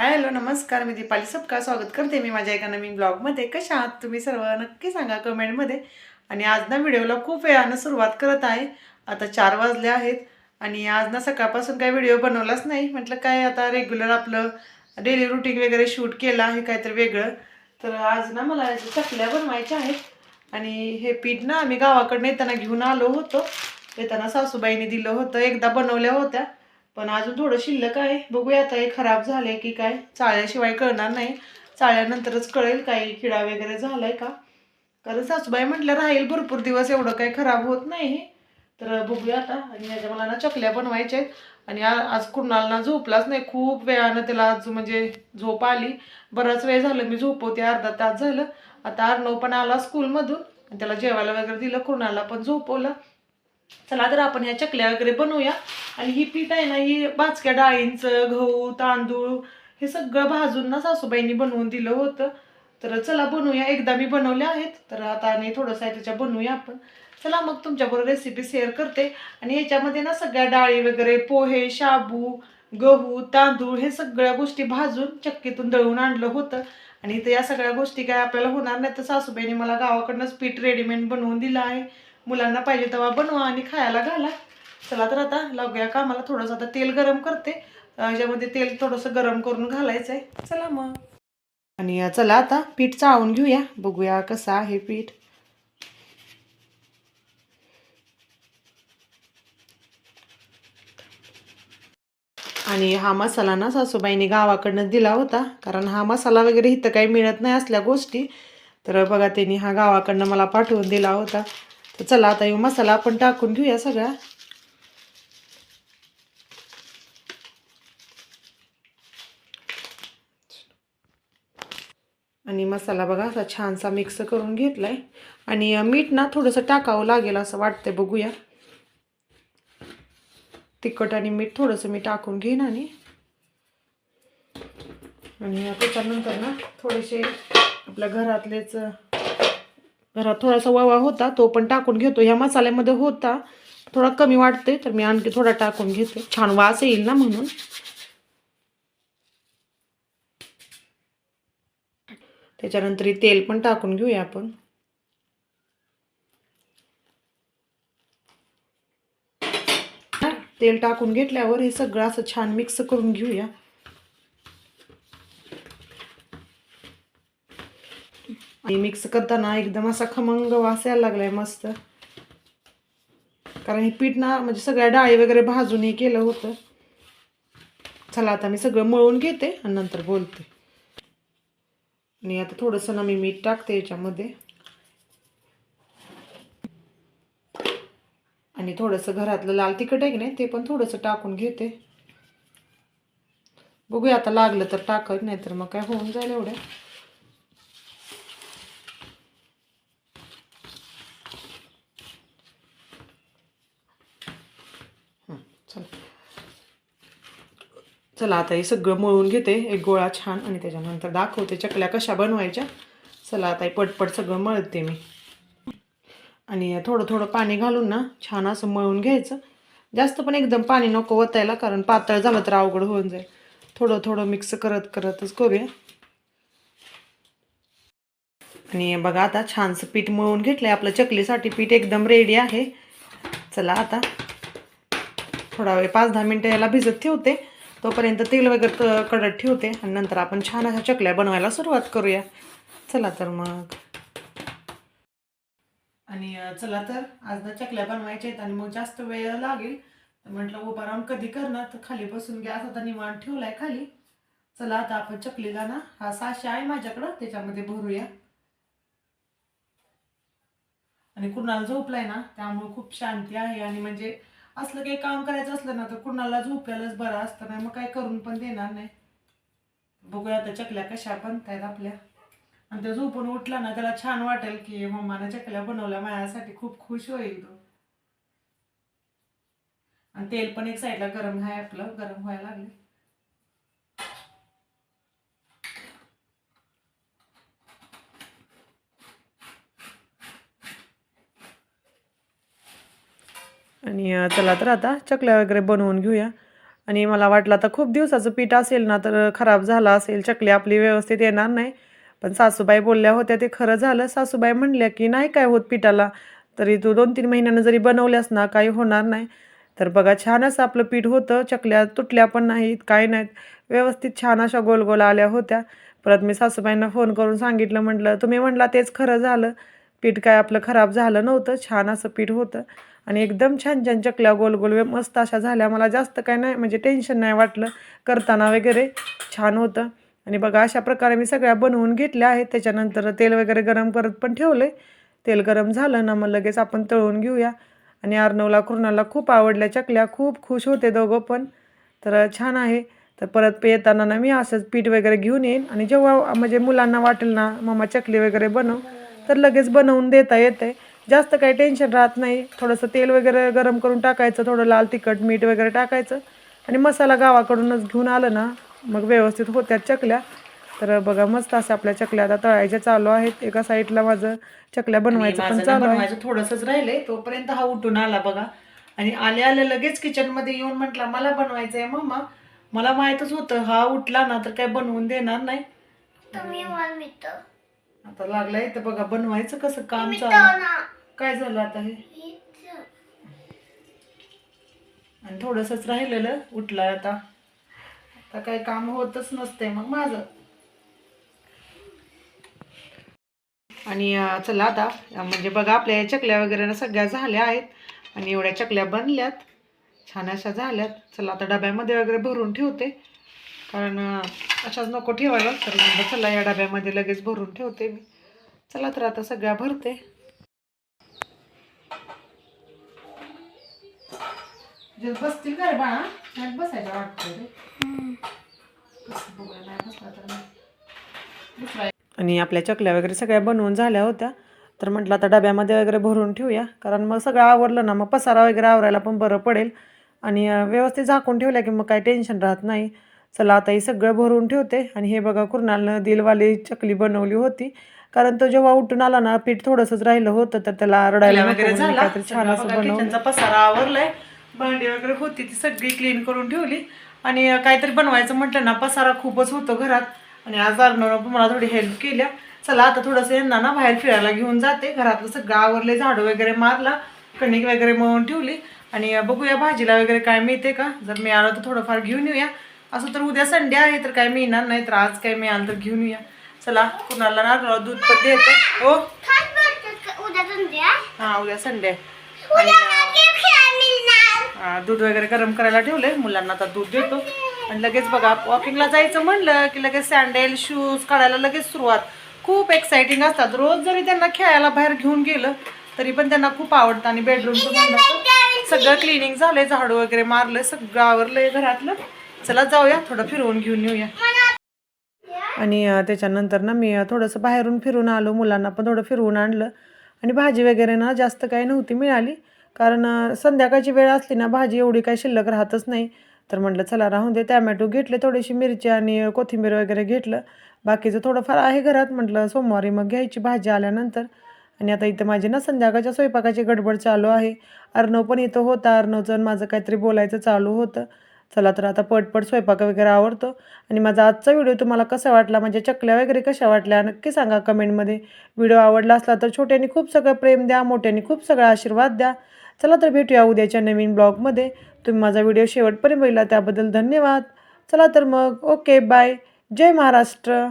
Hello नमस्कार मी दीपाली सबका स्वागत करते मी माझ्या एका नवीन ब्लॉगमध्ये. कशा आहात तुम्ही सर्व? नक्की सांगा कमेंटमध्ये. आणि आज ना व्हिडिओला खूप वेळानं सुरुवात करत आहे. आता चार वाजले आहेत आणि आज ना सकाळपासून काही व्हिडिओ बनवलाच नाही. म्हटलं काय आता रेग्युलर आपलं डेली रुटीन वगैरे शूट केलं आहे काहीतरी वेगळं. तर आज ना मला चकल्या बनवायच्या आहेत. आणि हे पीठ ना आम्ही गावाकडनं येताना घेऊन आलो होतो. येताना सासूबाईने दिलं होतं. एकदा बनवल्या होत्या. पण अजून थोडं शिल्लक आहे. बघूया आता हे खराब झालंय की काय. चाळ्याशिवाय कळणार नाही. चाळ्यानंतरच कळेल काही किडा वगैरे झालाय का. कारण सासूबाई म्हटलं राहील भरपूर दिवस एवढं काही खराब होत नाही. तर बघूया आता. आणि याच्या मला ना चकल्या बनवायच्या आहेत. आणि आज कुणाला झोपलाच नाही. खूप वेळानं त्याला आज म्हणजे झोप आली. बराच वेळ झालं मी झोपवते. अर्धा तास झालं. आता अर्णव पण आला स्कूलमधून त्याला जेवायला वगैरे दिलं. कुणाला पण झोपवलं. चला तर आपण ह्या चकल्या वगैरे बनवूया. आणि ही पीठ आहे ना ही बाचक्या डाळींचं गहू तांदूळ हे सगळं भाजून ना सासूबाईंनी बनवून दिलं होतं. तर चला बनवूया. एकदा मी बनवल्या आहेत तर आता आणि थोडंसं आहे त्याच्या बनवूया आपण. चला मग तुमच्याबरोबर रेसिपी शेअर करते. आणि याच्यामध्ये ना सगळ्या डाळी वगैरे पोहे शाबू गहू तांदूळ हे सगळ्या गोष्टी भाजून चक्कीतून दळून आणलं होतं. आणि इथं या सगळ्या गोष्टी काय आपल्याला होणार नाही तर सासूबाईने मला गावाकडनंच पीठ रेडीमेड बनवून दिलं आहे. मुलांना पाहिजे तेव्हा बनवा आणि खायला घाला. चला तर आता लागूया का मला थोडंसं आता तेल गरम करते. याच्यामध्ये तेल थोडंसं गरम करून घालायचं आहे चला मग. आणि चला आता पीठ चाळून घेऊया. बघूया कसं आहे पीठ. आणि हा मसाला ना सासूबाईने गावाकडनं दिला होता. कारण हा मसाला वगैरे इथं काही मिळत नाही असल्या गोष्टी. तर बघा त्यांनी हा गावाकडनं मला पाठवून दिला होता. तर चला आता येऊ मसाला आपण टाकून घेऊया सगळा. आणि मसाला बघा असा छानसा मिक्स करून घेतलाय. आणि मीठ ना थोडंसं टाकावं लागेल असं वाटतंय बघूया. तिखट आणि मीठ थोडंसं मी टाकून घेईन आणि आणि त्याच्यानंतर ना थोडेसे आपल्या घरातलेच घरात थोडासा वावा होता तो पण टाकून घेतो. ह्या मसाल्यामध्ये होता. थोडा कमी वाटते तर मी आणखी थोडा टाकून घेते. छान वास येईल ना म्हणून. त्याच्यानंतर तेल पण टाकून घेऊया आपण. तेल टाकून घेतल्यावर हे सगळं असं छान मिक्स करून घेऊया. आणि मिक्स करताना एकदम असा खमंग वास यायला लागलाय मस्त. कारण हे पीठ ना म्हणजे सगळ्या डाळी वगैरे भाजून हे केलं होतं. चला आता मी सगळं मळून घेते आणि नंतर बोलते. आणि आता थोडंसं ना मी मीठ टाकते याच्यामध्ये. आणि थोडंसं घरातलं लाल तिखट आहे की नाही ते पण थोडंसं टाकून घेते. बघूया आता लागलं तर टाकत नाही तर मग काय होऊन जाईल एवढ्या हं, चला चला आता हे सगळं मळून घेते एक गोळा छान आणि त्याच्यानंतर दाखवते चकल्या कशा बनवायच्या. चला आता हे पटपट सगळं मळते मी. आणि थोडं थोडं पाणी घालून ना छान असं मळून घ्यायचं. जास्त पण एकदम पाणी नको वतायला कारण पातळ झालं तर अवघड होऊन जाईल. थोडं थोडं मिक्स करत करतच करूया. आणि बघा आता छानसं पीठ मळून घेतलं आहे आपलं चकलीसाठी पीठ एकदम रेडी आहे. चला आता थोडा वेळ पाच दहा मिनटं याला भिजत ठेवते. तोपर्यंत तेल वगैरे कडक कडत ठेवते आणि नंतर आपण छान अशा चकल्या बनवायला सुरुवात करूया. चला तर मग. आणि चला तर आज ना चकल्या बनवायच्या आहेत आणि मग जास्त वेळ लागेल. तर म्हटलं उभा राहून कधी करणार? तर खाली बसून गॅस आता निवांत ठेवलाय खाली. चला आता आपण चकलीला ना हा साशे आहे माझ्याकडं त्याच्यामध्ये भरूया. आणि कुणाला झोपलाय ना त्यामुळे खूप शांती आहे आणि म्हणजे असलं काही काम करायचं असलं ना तर कुणाला झोपल्यालाच बरं असतं नाही. मग काय करून पण देणार नाही. बघूया आता चकल्या कशा बनतायत आपल्या. आणि त्या झोपून उठला ना त्याला छान वाटेल की मम्मानं चकल्या बनवल्या माझ्यासाठी खूप खुश होईल तो. आणि तेल पण एक साईडला गरम आहे आपलं गरम व्हायला लागले आणि चला तर आता चकल्या वगैरे बनवून घेऊया. आणि मला वाटलं आता खूप दिवसाचं पीठ असेल ना तर खराब झालं असेल चकली आपली व्यवस्थित येणार नाही. पण सासूबाई बोलल्या होत्या ते खरं झालं. सासूबाई म्हणल्या की नाही काय होत पिठाला? तरी तू दोन तीन महिन्यानं जरी बनवल्यास ना काही होणार नाही. तर बघा छानच आपलं पीठ होतं. चकल्या तुटल्या पण नाहीत काय नाहीत. व्यवस्थित छान अशा गोल गोल आल्या होत्या. परत मी सासूबाईंना फोन करून सांगितलं म्हटलं तुम्ही म्हटला तेच खरं झालं. पीठ काय आपलं खराब झालं नव्हतं छान असं पीठ होतं. आणि एकदम छान छान चकल्या गोल गोल वे- मस्त अशा झाल्या. मला जास्त काय नाही म्हणजे टेन्शन नाही वाटलं. करताना वगैरे छान होतं. आणि बघा अशा प्रकारे मी सगळ्या बनवून घेतल्या आहेत. त्याच्यानंतर तेल वगैरे गरम करत पण ठेवलं तेल गरम झालं ना मग लगेच आपण तळून घेऊया. आणि अर्णवला कृणाला खूप आवडल्या चकल्या. खूप खुश होते दोघं पण. तर छान आहे. तर परत येताना ना मी असंच पीठ वगैरे घेऊन येईन. आणि जेव्हा म्हणजे मुलांना वाटेल ना मम्मा चकली वगैरे बनव. तर लगेच बनवून देता येते. जास्त काही टेन्शन राहत नाही. थोडंसं तेल वगैरे गरम करून टाकायचं थोडं लाल तिखट मीठ वगैरे टाकायचं. आणि मसाला गावाकडूनच घेऊन आलं ना मग व्यवस्थित होत्या चकल्या. तर बघा मस्त असं आपल्या चकल्या आता तळायच्या चालू आहेत. एका साईडला माझं चकल्या बनवायचं पण चालू आहे. बनवायचं थोडंसंच राहिलंय. तोपर्यंत हा उठून आला बघा. आणि आले आले लगेच किचनमध्ये येऊन म्हटला मला बनवायचंय मम्मा मला माहितच होतं हा उठला ना तर काय बनवून देणार नाही. तुम्ही मला मित्र आता लागलाय तर बघा बनवायचं कसं काम चालू? काय झालं आता हे? आणि थोडंसंच राहिलेलं उठलाय आता. आता काही काम होतच नसतंय मग माझं. आणि चला आता म्हणजे बघा आपल्या या चकल्या वगैरे ना सगळ्या झाल्या आहेत. आणि एवढ्या चकल्या बनल्यात. छान अशा झाल्यात. चला आता डब्यामध्ये वगैरे भरून ठेवते. कारण अशाच नको ठेवायला. तर म्हणलं चला या डब्यामध्ये लगेच भरून ठेवते मी. चला तर आता सगळ्या भरते. बसतील बाळा? नाही बसायला वाटतं. आणि आपल्या चकल्या वगैरे सगळ्या बनवून झाल्या होत्या. तर म्हटलं आता डब्यामध्ये वगैरे भरून ठेवूया. कारण मग सगळं आवरलं ना मग पसारा वगैरे आवरायला पण बरं पडेल. आणि व्यवस्थित झाकून ठेवल्या की मग काही टेन्शन राहत नाही. चला आता हे सगळं भरून ठेवते. आणि हे बघा कुर्नालनं दिलवाली चकली बनवली होती. कारण तो जेव्हा उठून आला ना पीठ थोडंसंच राहिलं होतं तर त्याला रडायला वगैरे झाला. छान असं किचनचा पसारा आवरलाय. भांडी वगैरे होती ती सगळी क्लीन करून ठेवली. आणि काहीतरी बनवायचं म्हटलं ना पसारा खूपच होतो घरात. आणि आज अर्णवनं पण मला थोडी हेल्प केल्या. चला आता थोडंसं यांना ना बाहेर फिरायला घेऊन जाते. घरातलं सगळं आवरले झाडं वगैरे मारला कणिक वगैरे मळून ठेवली. आणि बघूया भाजीला वगैरे काय मिळते का? जर मिळालं तर थोडंफार घेऊन येऊया. असं तर उद्या संडे आहे तर काय मिळणार नाही तर आज काय मिळालं तर घेऊन येऊया चला कुणाला ना दूध पण देते. हो? हा उद्या संडे हा, दूध वगैरे गरम करायला ठेवले मुलांना आता दूध देतो. आणि लगेच बघा वॉकिंगला जायचं म्हणलं की लगेच सँडेल शूज काढायला लगेच सुरुवात. खूप एक्साइटिंग असतात. रोज जरी त्यांना खेळायला बाहेर घेऊन गेलं तरी पण त्यांना खूप आवडतं. आणि बेडरूमचं म्हणलं सगळं क्लिनिंग झालंय झाडू वगैरे मारलंय सगळं आवरलंय घरातलं. चला जाऊया थोडं फिरवून घेऊन येऊया. आणि त्याच्यानंतर ना मी थोडंसं बाहेरून फिरून आलो मुलांना पण थोडं फिरवून आणलं. आणि भाजी वगैरे ना जास्त काही नव्हती मिळाली. कारण संध्याकाळची वेळ असली ना भाजी एवढी काही शिल्लक राहतच नाही. तर म्हटलं चला राहून दे. टॅमॅटो घेतले थोडीशी मिरची आणि कोथिंबीर वगैरे घेतलं. बाकीचं थोडंफार आहे घरात म्हटलं सोमवारी मग घ्यायची भाजी आल्यानंतर. आणि आता इथं माझी ना संध्याकाळच्या स्वयंपाकाची गडबड चालू आहे. अर्णव पण इथं होता अर्णवचं माझं काहीतरी बोलायचं चालू होतं. चला तर आता पटपट स्वयंपाक वगैरे आवडतो आणि माझा आजचा व्हिडिओ तुम्हाला कसा वाटला? म्हणजे चकल्या वगैरे कशा वाटल्या? नक्की सांगा कमेंटमध्ये. व्हिडिओ आवडला असला तर छोट्यांनी खूप सगळं प्रेम द्या मोठ्याने खूप सगळा आशीर्वाद द्या. चला तर भेटूया उद्याच्या नवीन ब्लॉगमध्ये. तुम्ही माझा व्हिडिओ शेवटपर्यंत बघितला त्याबद्दल धन्यवाद. चला तर मग ओके बाय. जय महाराष्ट्र.